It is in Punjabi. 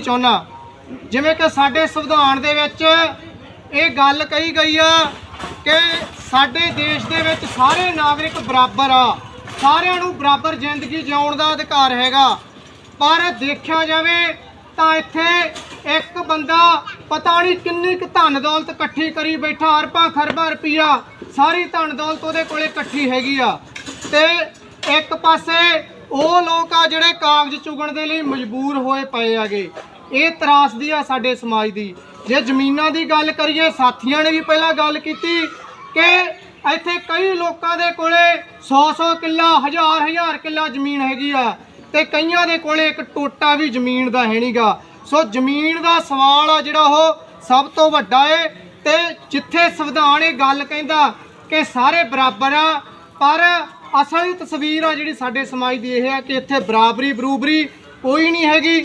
ਨਹੀਂ ਚਾਹੁੰਦਾ ਜਿਵੇਂ ਕਿ ਸਾਡੇ ਸੰਵਿਧਾਨ ਦੇ ਵਿੱਚ ਇਹ ਗੱਲ ਕਹੀ ਗਈ ਆ ਕਿ ਸਾਡੇ ਦੇਸ਼ ਦੇ ਵਿੱਚ ਸਾਰੇ ਨਾਗਰਿਕ ਬਰਾਬਰ ਆ। ਸਾਰਿਆਂ ਨੂੰ ਬਰਾਬਰ ਜ਼ਿੰਦਗੀ ਜਿਉਣ ਦਾ ਅਧਿਕਾਰ ਹੈਗਾ। ਪਰ ਦੇਖਿਆ ਜਾਵੇ ਤਾਂ ਇੱਥੇ ਇੱਕ ਬੰਦਾ ਪਤਾ ਨਹੀਂ ਕਿੰਨੀ ਕੁ ਧਨ ਦੌਲਤ ਇਕੱਠੀ ਕਰੀ ਬੈਠਾ, ਅਰਬਾਂ ਖਰਬਾਂ ਰੁਪਈਆ ਸਾਰੀ ਧਨ ਦੌਲਤ ਉਹਦੇ ਕੋਲੇ ਇਕੱਠੀ ਹੈਗੀ ਆ। ਤੇ ਇੱਕ ਪਾਸੇ ਉਹ ਲੋਕ ਆ ਜਿਹੜੇ ਕਾਗਜ਼ ਚੁਗਣ ਦੇ ਲਈ ਮਜਬੂਰ ਹੋਏ ਪਏ ਆਗੇ। ਇਹ ਤਰਾਸਦੀ ਆ ਸਾਡੇ ਸਮਾਜ ਦੀ। ਜੇ ਜ਼ਮੀਨਾਂ ਦੀ ਗੱਲ ਕਰੀਏ, ਸਾਥੀਆਂ ਨੇ ਵੀ ਪਹਿਲਾਂ ਗੱਲ ਕੀਤੀ ਕਿ ਇੱਥੇ ਕਈ ਲੋਕਾਂ ਦੇ ਕੋਲੇ 100-100 ਕਿੱਲਾ ਹਜ਼ਾਰ ਹਜ਼ਾਰ ਕਿੱਲਾ ਜ਼ਮੀਨ ਹੈਗੀ ਆ ਤੇ ਕਈਆਂ ਦੇ ਕੋਲੇ ਇੱਕ ਟੋਟਾ ਵੀ ਜ਼ਮੀਨ ਦਾ ਹੈ ਨਹੀਂਗਾ ਸੋ ਜ਼ਮੀਨ ਦਾ ਸਵਾਲ ਆ ਜਿਹੜਾ ਉਹ ਸਭ ਤੋਂ ਵੱਡਾ ਏ ਤੇ ਜਿੱਥੇ ਸੰਵਿਧਾਨ ਇਹ ਗੱਲ ਕਹਿੰਦਾ ਕਿ ਸਾਰੇ ਬਰਾਬਰ ਆ, ਪਰ ਅਸਲੀ ਤਸਵੀਰ ਆ ਜਿਹੜੀ ਸਾਡੇ ਸਮਾਜ ਦੀ ਇਹ ਹੈ ਕਿ ਇੱਥੇ ਬਰਾਬਰੀ ਬਰੂਬਰੀ ਕੋਈ ਨਹੀਂ ਹੈਗੀ।